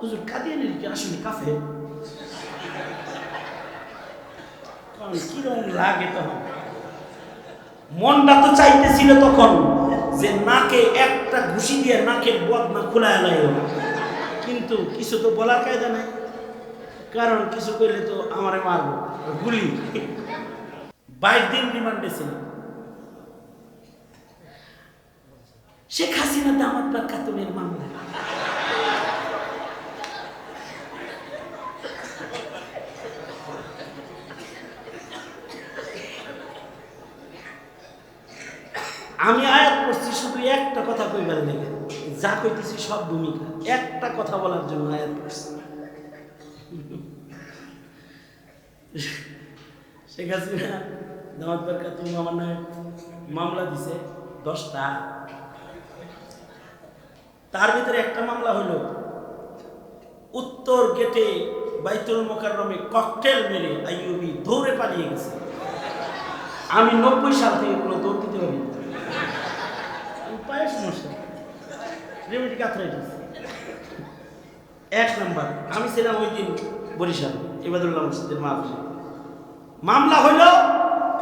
হুজুর কাদিয়ানির কি আসলে কাফে কিরম লাগে তখন মনটা তো চাইতেছিল তখন যে নাকে একটা ঘুষি দিয়ে নাকের বদনা খোলা এলাই কিন্তু কিছু তো বলার কায়দা নাই। কারণ কিছু করলে তো আমারে মারবো গুলি। বাইশ দিন রিমান্ডে ছিল শেখ হাসিনা দামাত বা মামলা আমি আয়াত করছি শুধু একটা কথা কইবার লেগে যা কইতেছি সব ভূমিকা। একটা কথা বলার জন্য আয়াত করছি শেখ হাসিনা দামাত বারকা তুমি আমার নামে মামলা দিছে দশটা। তার ভিতরে একটা মামলা হলো উত্তর গেটে বাইতুল মোকাররমে ককটেল মেরে আইয়ুবি দৌড়ে পালিয়ে গেছে। আমি নব্বই সাল থেকে কোনো দৌড় দিতে পারি না। আমি পায়ে সমস্যা রেমেটিক আর্থ্রাইটিস এক নাম্বার, আমি ছিলাম ওই দিন বরিশাল, ইবাদুল্লাহ মসজিদের মাহফিলে। মামলা হইল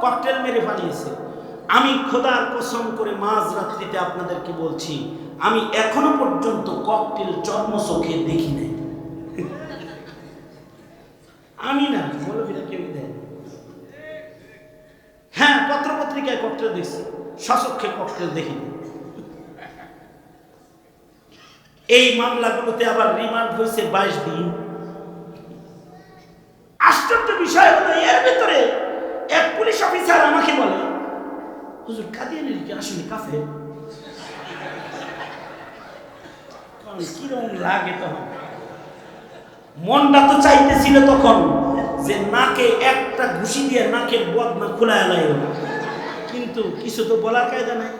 ককটেল মেরে পালিয়েছে আমি খোদার কসম করে মাঝ রাত্রিতে আপনাদেরকে বলছি, আমি এখনও পর্যন্ত ককটেল চর্ম চোখে দেখি নাই। আমি না মৌলবীরা কেউ দেয়। হ্যাঁ পত্রপত্রিকায় ককটেল দেখছি সচক্ষে ককটেল দেখিনি এই মামলাগুলোতে আবার রিমান্ড হয়েছে বাইশ দিন। আশ্চর্য বিষয় হলো, এর ভিতরে এক পুলিশ অফিসার আমাকে বলে, হুজুর, কাদিয়ানির কি আসলে কাফে কিরম লাগে তখন। মনটা তো চাইতেছিল তখন যে নাকে একটা ঘুষি দিয়ে নাকের বদনা খোলা এলাই কিন্তু কিছু তো বলার কায়দা নাই।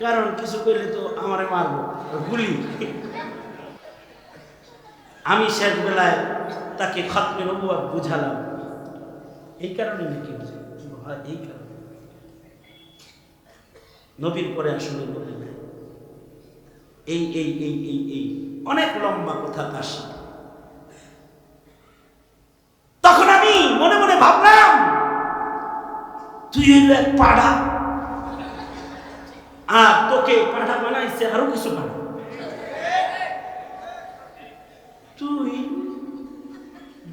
কারণ কিছু করলে তো আমারে মারবো, গুলি। আমি শেষ বেলায় তাকে খতমে নবুয়াত বুঝালাম। এই কারণে নাকি এই কারণে। নবীর পরে আসলে নবী নাই এই এই এই এই এই, অনেক লম্বা কথা তার সাথে। তখন আমি মনে মনে ভাবলাম, তুই হইল এক পাড়া। আর তোকে পাঠা বানাইছে আরও কিছু তুই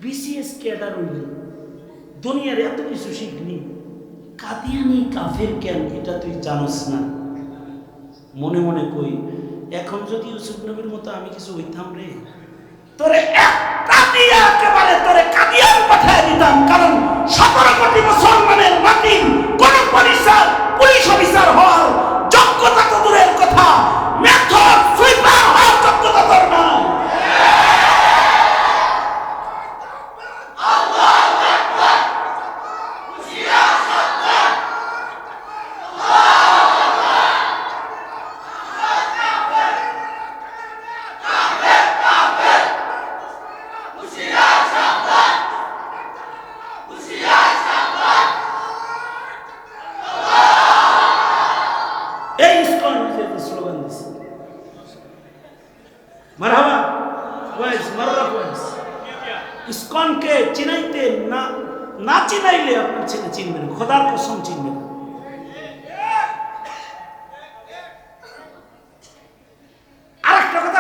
বিসিএস ক্যাডার হইলি, দুনিয়ার এত কিছু শিখলি, কাদিয়ানি কাফের কেন এটা তুই জানোস না? মনে মনে কই, এখন যদি ইউসুফ নবীর মতো আমি কিছু হইতাম রে, তোরে একটা একেবারে তোরে কাদিয়ান পাঠায় দিতাম, কারণ সতেরো কোটি মুসলমানের মাটির না চিনাইলে আপনার ছেলে চিনবে না, খোদার কসম চিনবে না। আর একটা কথা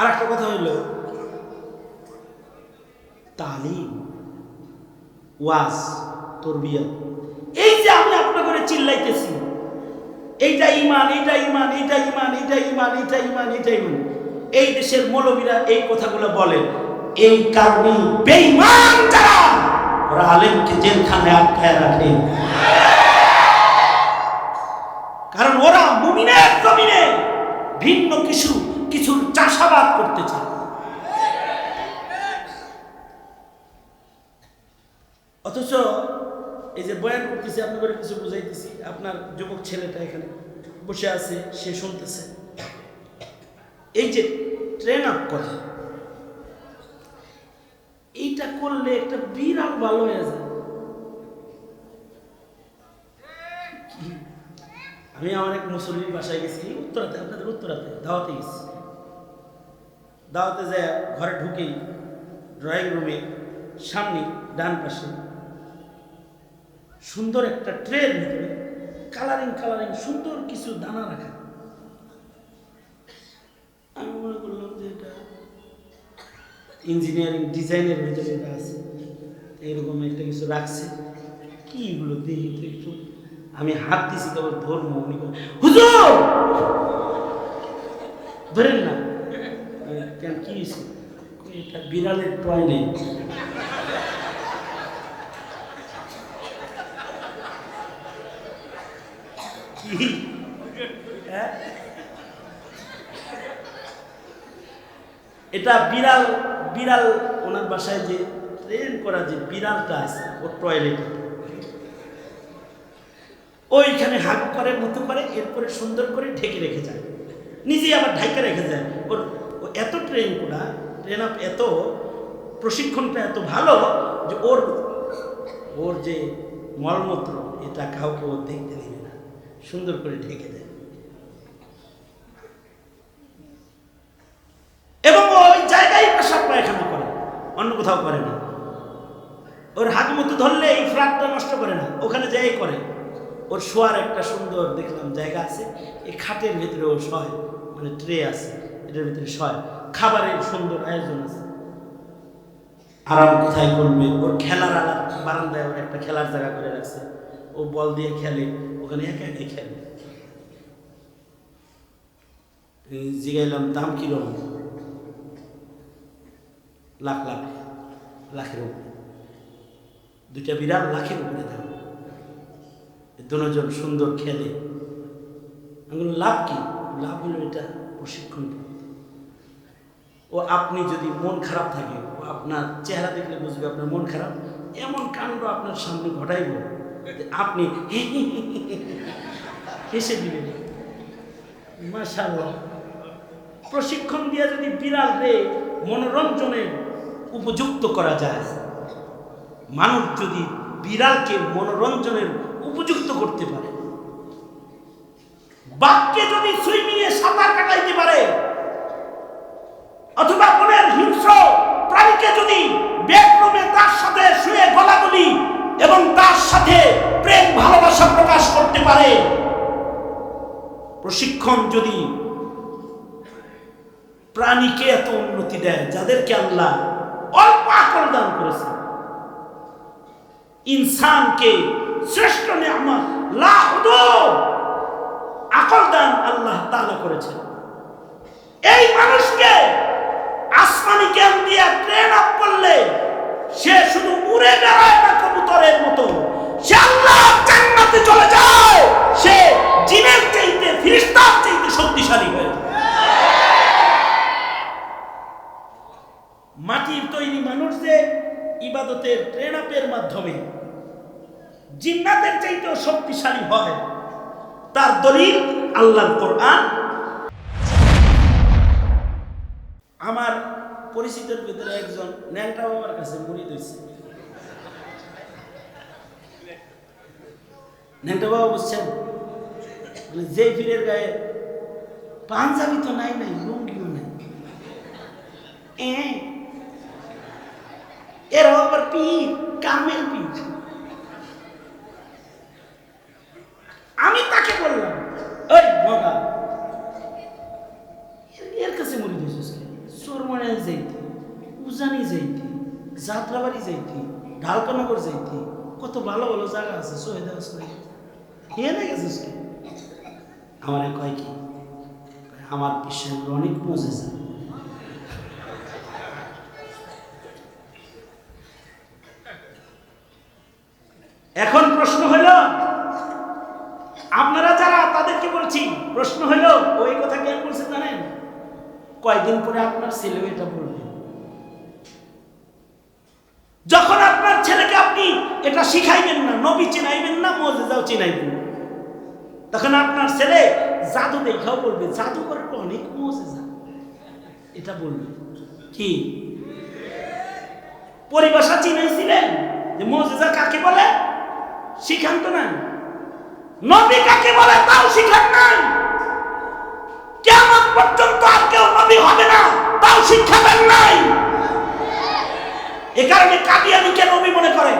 আর একটা কথা হইল, তালিম, ওয়াজ তরবিয়া এই যে আমি আপনার করে চিল্লাইতেছি এইটা ইমান এইটা ইমান এইটা ইমান এইটা ইমান এইটা ইমান এইটা ইমান এই দেশের মৌলবীরা এই কথাগুলো বলে এই কারণে বেঈমান যারা, ওরা আলেমকে জেলখানে আটকায় রাখে। কারণ ওরা মুমিনের জমিনে ভিন্ন কিছু কিছু চাষাবাদ করতে চায়। অথচ এই যে বয়ান করতেছি আপনাদের কিছু বুঝাইতেছি, আপনার যুবক ছেলেটা এখানে বসে আছে, সে শুনতেছে। এই যে ট্রেন আপ করা, এইটা করলে একটা বিরাট ভালো হয়ে যায়। আমি আমার এক মুসল্লির বাসায় গেছি, উত্তরাতে, আপনাদের উত্তরাতে, দাওয়াতে গেছি। দাওয়াতে যায় ঘরে ঢুকেই ড্রয়িং রুমে সামনে ডান পাশে সুন্দর একটা ট্রের ভিতরে কালারিং কালারিং সুন্দর কিছু দানা রাখা। আমি মনে করলাম যে এটা ইঞ্জিনিয়ারিং ডিজাইনের ভিতরে এটা আছে। এরকম একটা কিছু রাখছে। কি এগুলো দেখি তো একটু আমি হাত দিছি কেবল ধর্ম উনি হুজুর! ধরেন না। কেন কি এটা বিড়ালের টয়লেট কি হ্যাঁ এটা বিড়াল বিড়াল ওনার বাসায় যে ট্রেন করা যে বিড়ালটা আছে, ওর টয়লেট ওইখানে হাগ করে, মতো করে, এরপরে সুন্দর করে ঢেকে রেখে যায়। নিজেই আবার ঢাকা রেখে যায়। ওর এত ট্রেন করা ট্রেন আপ এত, প্রশিক্ষণটা এত ভালো যে ওর ওর যে মলমূত্র, এটা কাউকে ও দেখতে সুন্দর করে ঢেকে দেয়। এবং ওই জায়গায় পেশাব পায়খানা করে, অন্য কোথাও করে না। ওর হাত মতো ধরলে এই ফ্ল্যাটটা নষ্ট করে না, ওখানে যাই করে। ওর শোয়ার একটা সুন্দর দেখলাম জায়গা আছে, এই খাটের ভিতরে ও শয় মানে ট্রে আছে, এটার ভিতরে শয়। খাবারের সুন্দর আয়োজন আছে। আরাম কোথায় করবে? ওর খেলার আলাদা, বারান্দায় ওর একটা খেলার জায়গা করে রাখছে। ও বল দিয়ে খেলে, ওখানে একা একাই খেলে। জিগাইলাম, দাম কীরকম লাখ লাখ, লাখের উপরে। দুইটা বিড়াল লাখের উপরে দাম। দুজন সুন্দর খেলে। আমি লাভ কি? লাভ হলো এটা প্রশিক্ষণ। ও আপনি যদি মন খারাপ থাকে, ও আপনার চেহারা দেখলে বুঝবে আপনার মন খারাপ। এমন কাণ্ড আপনার সামনে ঘটাইব। আপনি হেসে দিবেন। মাশাআল্লাহ। প্রশিক্ষণ দিয়ে যদি বিড়াল রে মনোরঞ্জনের উপযুক্ত করা যায়, মানুষ যদি বিড়ালকে মনোরঞ্জনের উপযুক্ত করতে পারে বাক্যে যদি সুইমিংয়ে সাঁতার কাটাইতে পারে, অথবা কোনের হিংস্র প্রাণীকে যদি বেডরুমে তার সাথে শুয়ে গলাগলি এবং তার সাথে প্রেম, ভালোবাসা প্রকাশ করতে পারে। প্রশিক্ষণ যদি প্রাণীকে এত উন্নতি দেয়, যাদেরকে আল্লাহ অল্প আকল দান করেছে ইনসানকে শ্রেষ্ঠ নিয়ামত আকল দান আল্লাহ তাআলা করেছেন। এই মানুষকে আসমানি জ্ঞান দিয়ে ট্রেন আপ করলে সে শুধু উড়ে বেড়ায় না কবুতরের মতো। সে আল্লাহ জান্নাতে চলে যায়। সে জিনের চাইতে ফিরিস্তার চাইতে শক্তিশালী হয়ে মাটির তৈরি মানুষ যে ইবাদতের ট্রেন আপের মাধ্যমে জিন্নাতের চাইতেও শক্তিশালী হয়, তার দলিল আল্লাহর কোরআন। আমার পরিচিতের ভিতরে একজন ন্যাংটা বাবার কাছে মুড়ি দিয়েছে ন্যাংটা বাবা বুঝছেন? যে ভিড়ের গায়ে পাঞ্জাবি তো নাই নাই, লুঙ্গিও নাই। এ এরা আবার পীর, কামেল পীর আমি তাকে বললাম ওই বগা এর- এর কাছে মনে দিয়েছিস চোরমানে যাইতি উজানি যাইতি যাত্রাবাড়ি যাইতি, ঢালকানগর যাইতি, কত ভালো ভালো জায়গা আছে সোহেদা আসলে এনে গেছিস কি আমার কয় কি আমার বিশ্বের অনেক মজে যায় শিখাইবেন না, নবী চিনাইবেন না মজেজাও চিনাইবেন না। তখন আপনার ছেলে জাদু দেখাও বলবে জাদু করার অনেক মজেজা এটা বলবে। কি? পরিভাষা চিনাইছিলেন যে মজেজা কাকে বলে? শিখান তো না নবী কাকে বলে তাও শিখান নাই। কেমন পর্যন্ত আর কেউ নবী হবে না, তাও শিক্ষা দেন নাই। এ কারণে কাদিয়ানিকে নবী মনে করেন।